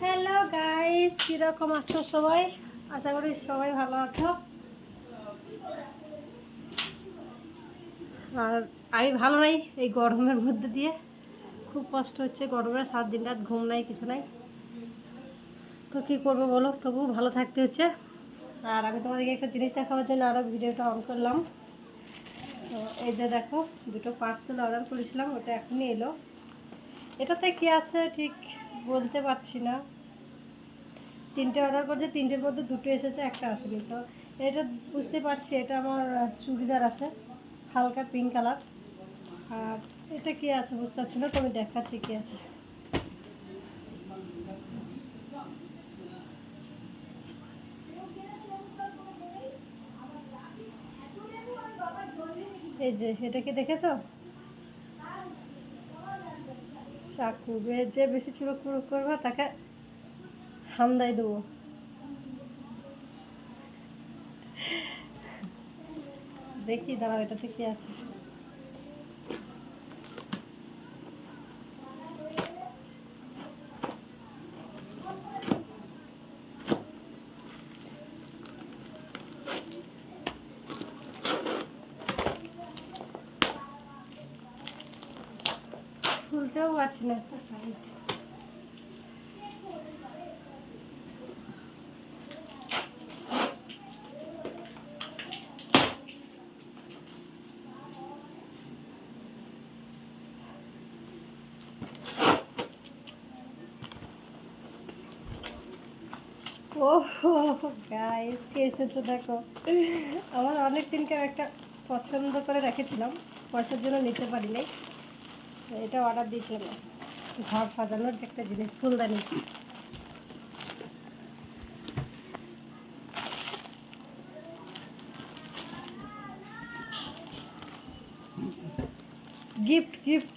Hello guys কীরকম আছো সবাই? আশা করি সবাই ভালো আছো। আর আমি ভালো নাই এই গরমের মধ্যে দিয়ে। খুব কষ্ট হচ্ছে গরমে, সাত দিন রাত ঘুম নাই, কিছু নাই। তো কী করব বলো? তবু ভালো থাকতে হচ্ছে। আর আমি তোমাদেরকে একটা জিনিস দেখাবার জন্য আরও ভিডিওটা অন করলাম। তো এই যে দেখো, দুটো পার্সেল অর্ডার করেছিলাম, ওটা এখনই এলো। এটাতে কি আছে ঠিক বলতে পারছি না। তিনটে অর্ডার করছে, তিনটের মধ্যে দুটো এসেছে, একটা আসেনি। তো এটা বুঝতে পারছি, এটা আমার চুড়িদার আছে, হালকা পিঙ্ক কালার আর এটা কি আছে বুঝতে পারছি না তো আমি দেখাচ্ছি কি আছে। এই যে, এটা কি দেখেছ? চাকু যে বেশি চুরুক ফুরুক করবে তাকে হামদাই দেবো। দেখি দাঁড়াও এটাতে কি আছে? খুলতেও পারছি না। গাইস দেখো। আমার অনেক দিনকে একটা পছন্দ করে রেখেছিলাম, পয়সার জন্য নিতে পারি নাই এটা অর্ডার দিয়েছিলাম। ঘর সাজানোর যে একটা জিনিস ফুলদানি। গিফট গিফট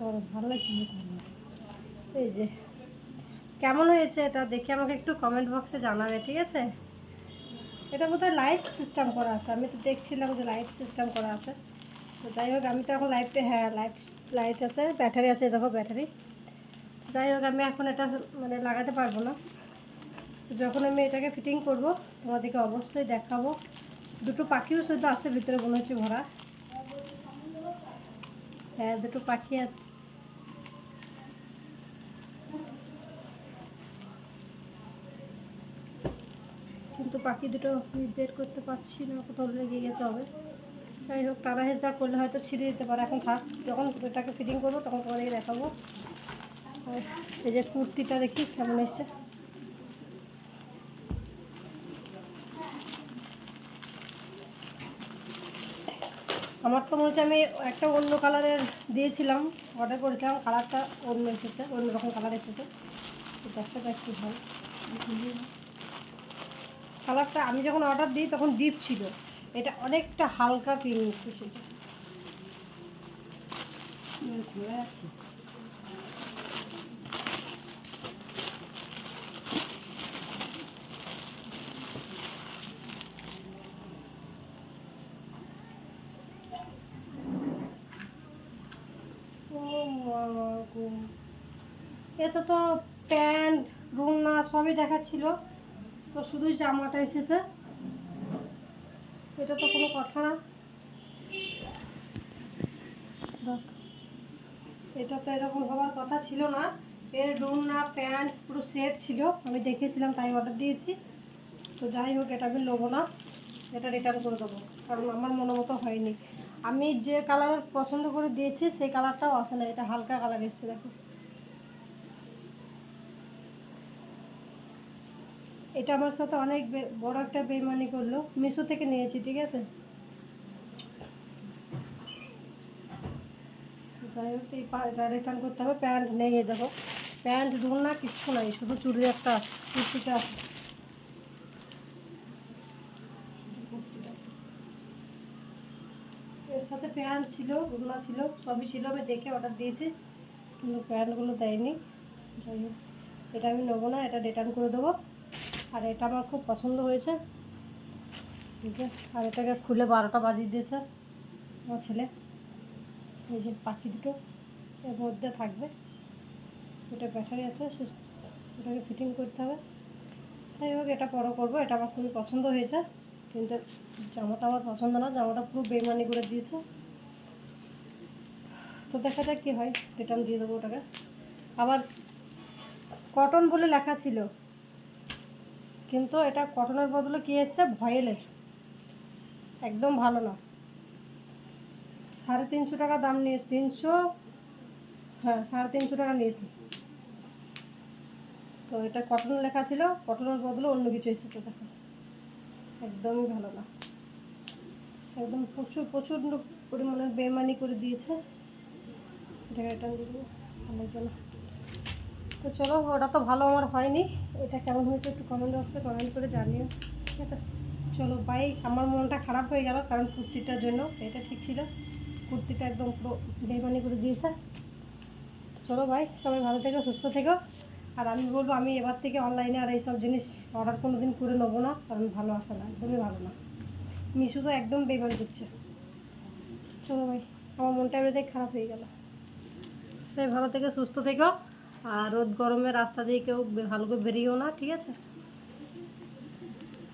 গরম, ভালো লাগছে এই যে, কেমন হয়েছে এটা দেখে আমাকে একটু কমেন্ট বক্সে জানাবে, ঠিক আছে? এটা বোধহয় লাইট সিস্টেম করা আছে। আমি তো দেখছিলাম যে লাইট সিস্টেম করা আছে। তো যাই হোক, আমি তো এখন লাইটে হ্যাঁ লাইট লাইট আছে ব্যাটারি আছে দেখো ব্যাটারি যাই হোক, আমি এখন এটা মানে লাগাতে পারব না। যখন আমি এটাকে ফিটিং করব, তোমাদেরকে অবশ্যই দেখাবো। দুটো পাখিও শুধু আছে, ভিতরে মনে হচ্ছে ভরা। হ্যাঁ দুটো পাখি আছে। কিন্তু পাখি দুটো বের করতে পারছি না, কোথাও লেগে গেছে হবে। যাই হোক টানা হেসদা করলে হয়তো ছিঁড়ে দিতে পারে। এখন থাক, যখন এটাকে ফিটিং করব, তখন তোমাদেরকে দেখাবো। এই যে কুর্তিটা দেখি, কেমন এসছে? আমার তো মনে হচ্ছে আমি একটা অন্য কালারের দিয়েছিলাম অর্ডার করেছিলাম, কালারটা অন্য এসেছে অন্য রকম কালার এসেছে। দেখতে একটু ভালো কালারটা আমি যখন অর্ডার দিই তখন ডিপ ছিল। এটা অনেকটা হালকা পিঙ্ক এসেছে। এতে তো প্যান্ট, রুনা সবই দেখাচ্ছিল। তো শুধুই জামাটা এসেছে। এটা তো কোনো কথা না। এটা তো এরকম হওয়ার কথা ছিল না। এর রুনা, প্যান্ট পুরো সেট ছিল। আমি দেখেছিলাম তাই অর্ডার দিয়েছি। তো যাই হোক, এটা আমি নেব না। এটা রিটার্ন করে দেবো। কারণ আমার মনে মতো হয়নি। আমি যে কালার পছন্দ করে দিয়েছি, সেই কালারটাও আসে না। এটা হালকা কালার এসছে, দেখো। এটা আমার সাথে অনেক বড় একটা বেইমানি করল মিশো থেকে নিয়েছি, ঠিক আছে যাই হোক, এই রিটার্ন করতে হবে, প্যান্ট নেই দেখো প্যান্ট রুল না, কিচ্ছু নাই, শুধু চুড়িদারটা, কুর্তিটা। কুর্তিটা। সাথে প্যান্ট ছিল ওড়না ছিল, সবই ছিল, আমি দেখে অর্ডার দিয়েছি, কিন্তু প্যান্টগুলো দেয়নি যাই হোক, এটা আমি নেব না, এটা রিটার্ন করে দেবো আর এটা আমার খুব পছন্দ হয়েছে। ঠিক আছে আর এটাকে খুলে বারোটা বাজিয়ে দিয়েছে আমার ছেলে। এই যে পাখি দুটো এর মধ্যে থাকবে। এটা ব্যাটারি আছে সে- এটাকে ফিটিং করতে হবে। যাই হোক, এটা পরও করব, এটা আমার খুবই পছন্দ হয়েছে। কিন্তু জামাটা আমার পছন্দ না, জামাটা পুরো বেমানি করে দিয়েছে। তো দেখা যাক কী হয় রিটার্ন দিয়ে দেবো ওটাকে। আবার কটন বলে লেখা ছিল। কিন্তু এটা কটনের বদলে কী এসছে? ভয়েলের। একদম ভালো না। সাড়ে তিনশো টাকা দাম নিয়ে তিনশো হ্যাঁ সাড়ে তিনশো টাকা নিয়েছি। তো এটা কটন লেখা ছিল, কটনের বদলে অন্য কিছু এসেছে তো দেখো। একদমই ভালো না। একদম প্রচুর প্রচুর পরিমাণে বেমানি করে দিয়েছে। এটাকে রিটার্ন দিয়ে ভালো তো চলো, ওটা তো ভালো আমার হয়নি। এটা কেমন হয়েছে একটু কমেন্ট বক্সে কমেন্ট করে জানিও। ঠিক আছে? চলো বাই আমার মনটা খারাপ হয়ে গেল কারণ কুর্তিটার জন্য। এটা ঠিক ছিল। কুর্তিটা একদম পুরো বেমানি করে দিয়েছে। চলো ভাই সবাই ভালো থেকো, সুস্থ থেকো। আর আমি বলব, আমি এবার থেকে অনলাইনে আর এইসব জিনিস অর্ডার কোনো দিন করে নেব না, কারণ ভালো আসে না, একদমই ভালো না। মিশু তো একদম বেমান দিচ্ছে চলো ভাই আমার মনটা এমনিতেই খারাপ হয়ে গেল। সবাই ভালো থেকে, সুস্থ থেকো। আর রোদ গরমে রাস্তা দিয়ে কেউ ভালো করে বেরিয়েও না ঠিক আছে?